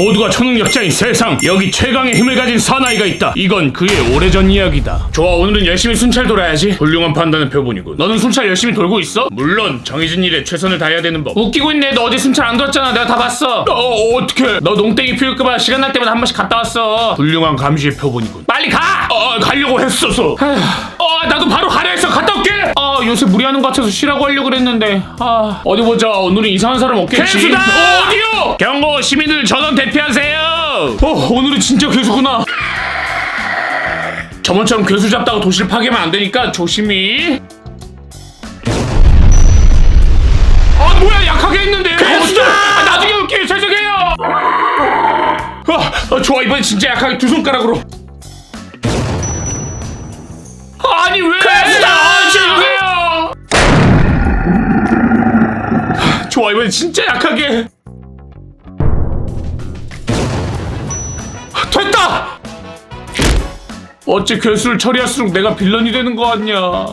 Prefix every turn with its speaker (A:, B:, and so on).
A: 모두가 초능력자인 세상. 여기 최강의 힘을 가진 사나이가 있다. 이건 그의 오래전 이야기다. 좋아 오늘은 열심히 순찰 돌아야지. 훌륭한 판단의 표본이군. 너는 순찰 열심히 돌고 있어? 물론 정해진 일에 최선을 다해야 되는 법. 웃기고 있네. 너 어제 순찰 안 돌았잖아. 내가 다 봤어. 어 어떡해. 너 농땡이 피울까봐 시간 날 때마다 한 번씩 갔다 왔어. 훌륭한 감시의 표본이군. 빨리 가! 어 가려고 했어서. 아휴, 어 나도 바로 가려 했어. 갔다 올게 아 요새 무리하는 것 같아서 쉬라고 하려고 그랬는데. 아 어디 보자. 오늘은 이상한 사람 없겠지.
B: 괴수다!
A: 어, 어디요? 경고 시민들 전원 대피하세요! 어 오늘은 진짜 괴수구나. 저번처럼 괴수 잡다가 도시를 파괴하면 안 되니까 조심히. 아 뭐야. 약하게 했는데.
B: 괴수다!
A: 아, 나중에 올게요. 죄송해요. 아, 아, 좋아. 이번엔 진짜 약하게 두 손가락으로 좋아 이번엔 진짜 약하게. 됐다! 어째 괴수를 처리할수록 내가 빌런이 되는 거 같냐